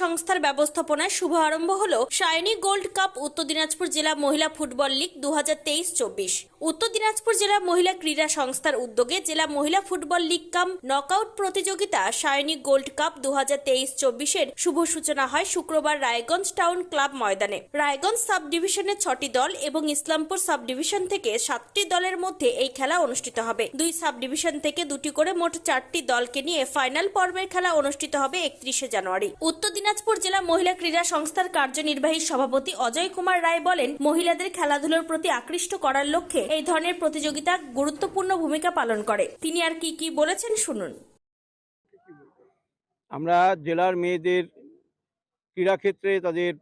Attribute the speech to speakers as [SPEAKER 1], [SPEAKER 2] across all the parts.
[SPEAKER 1] সংস্থার ব্যবস্থাপনায় শুভ আরম্ভ হল শাইনি গোল্ড কাপ উত্তর দিনাজপুর জেলা মহিলা ফুটবল লীগ দু হাজার তেইশ চব্বিশ। উত্তর দিনাজপুর জেলা মহিলা ক্রীড়া সংস্থার উদ্যোগে জেলা মহিলা ফুটবল লীগ কাম নকআউট প্রতিযোগিতা শাইনি গোল্ড কাপ দু হাজার তেইশ চব্বিশের শুভ সূচনা হয় শুক্রবার রায়গঞ্জ টাউন ক্লাব ময়দানে। রায়গঞ্জ সাব ডিভিশনের ছটি দল এবং ইসলামপুর সাব ডিভিশন থেকে সাতটি দলের মধ্যে এই খেলা অনুষ্ঠিত হবে। দুই সাব ডিভিশন থেকে দুটি করে মোট চারটি দলকে নিয়ে ফাইনাল পর্বের খেলা অনুষ্ঠিত হবে একত্রিশে জানুয়ারি। উত্তর দিনাজপুর জেলা মহিলা ক্রীড়া সংস্থার কার্যনির্বাহী সভাপতি অজয় কুমার রায় বলেন, মহিলাদের খেলাধুলোর প্রতি আকৃষ্ট করার লক্ষ্যে এই ধরনের প্রতিযোগিতা গুরুত্বপূর্ণ ভূমিকা পালন করে। তিনি আর কি কি বলেছেন শুনুন।
[SPEAKER 2] আমরা জেলার মেয়েদের ক্রীড়াক্ষেত্রে তাদের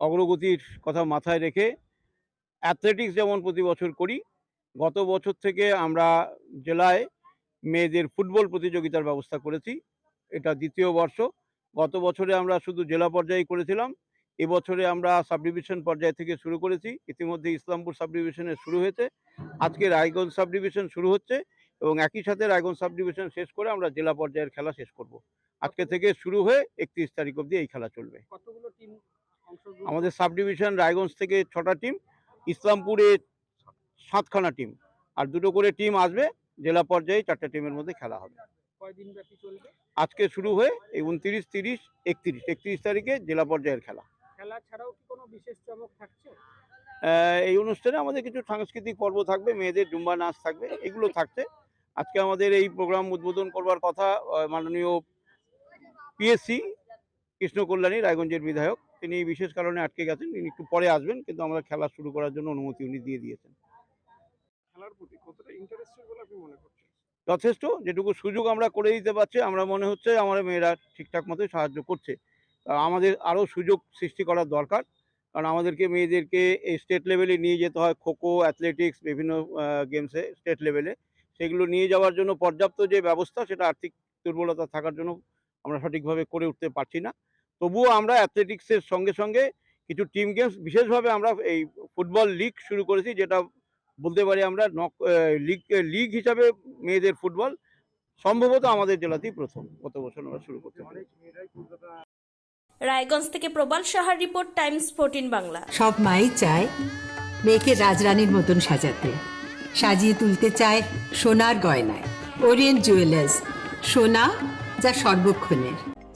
[SPEAKER 2] অগ্রগতির কথা মাথায় রেখে অ্যাথলেটিক্স যেমন প্রতি বছর করি, গত বছর থেকে আমরা জেলায় মেয়েদের ফুটবল প্রতিযোগিতার ব্যবস্থা করেছি। এটা দ্বিতীয় বর্ষ। গত বছরে আমরা শুধু জেলা পর্যায়ে করেছিলাম এবছরে আমরা সাব ডিভিশন পর্যায় থেকে শুরু করেছি ইতিমধ্যে ইসলামপুর সাব ডিভিশনে শুরু হয়েছে আজকে রায়গঞ্জ সাব ডিভিশন শুরু হচ্ছে এবং একই সাথে রায়গঞ্জ সাব ডিভিশন শেষ করে আমরা জেলা পর্যায়ের খেলা শেষ করব। আজকে থেকে শুরু হয়ে একত্রিশ তারিখ অবধি এই খেলা চলবে। আমাদের সাব ডিভিশন রায়গঞ্জ থেকে ছটা টিম ইসলামপুরে সাতখানা টিম আর দুটো করে টিম আসবে জেলা পর্যায়ে চারটা টিমের মধ্যে খেলা হবে।
[SPEAKER 3] কয়দিন ব্যাপী চলবে?
[SPEAKER 2] আজকে শুরু হয়ে এই উনতিরিশ তিরিশ একত্রিশ একত্রিশ তারিখে জেলা পর্যায়ের খেলা।
[SPEAKER 3] খেলা ছাড়াও কি কোনো বিশেষ চমক থাকছে?
[SPEAKER 2] এই অনুষ্ঠানে আমাদের কিছু সাংস্কৃতিক পর্ব থাকবে মেয়েদের জুম্বা নাচ থাকবে এগুলো থাকছে। আজকে আমাদের এই প্রোগ্রাম উদ্বোধন করবার কথা মাননীয় পিএসসি কৃষ্ণ কল্যাণী রায়গঞ্জের বিধায়ক। তিনি এই বিশেষ কারণে আটকে গেছেন তিনি একটু পরে আসবেন কিন্তু আমরা খেলা শুরু করার জন্য অনুমতি উনি দিয়ে দিয়েছেন।
[SPEAKER 3] খেলার প্রতি কতটা ইন্টারেস্টেড বলে আপনি মনে করছেন?
[SPEAKER 2] যথেষ্ট, যেটুকু সুযোগ আমরা করে দিতে পারছি, আমরা মনে হচ্ছে আমার মেয়েরা ঠিকঠাক মতোই সাহায্য করছে। আমাদের আরও সুযোগ সৃষ্টি করার দরকার, কারণ আমাদেরকে মেয়েদেরকে এই স্টেট লেভেলে নিয়ে যেতে হয়, খোখো অ্যাথলেটিক্স বিভিন্ন গেমসে স্টেট লেভেলে সেগুলো নিয়ে যাওয়ার জন্য পর্যাপ্ত যে ব্যবস্থা, সেটা আর্থিক দুর্বলতা থাকার জন্য আমরা সঠিকভাবে করে উঠতে পারছি না। তবুও আমরা অ্যাথলেটিক্সের সঙ্গে সঙ্গে কিছু টিম গেমস বিশেষভাবে আমরা এই ফুটবল লিগ শুরু করেছি, যেটা বলতে পারি আমরা নক লিগ লিগ হিসাবে মেয়েদের ফুটবল সম্ভবত আমাদের জেলাতেই প্রথম। গত বছর আমরা শুরু করতে পারি।
[SPEAKER 1] রায়গঞ্জ থেকে প্রবাল সাহার রিপোর্ট টাইমস ফোরটিন বাংলা।
[SPEAKER 4] সব মাই চায় মেয়েকে রাজরানীর মতন সাজাতে। সাজিয়ে তুলতে চায় সোনার গয়নায়। ওরিয়েন্ট জুয়েলার্স সোনা যা সর্বক্ষণের।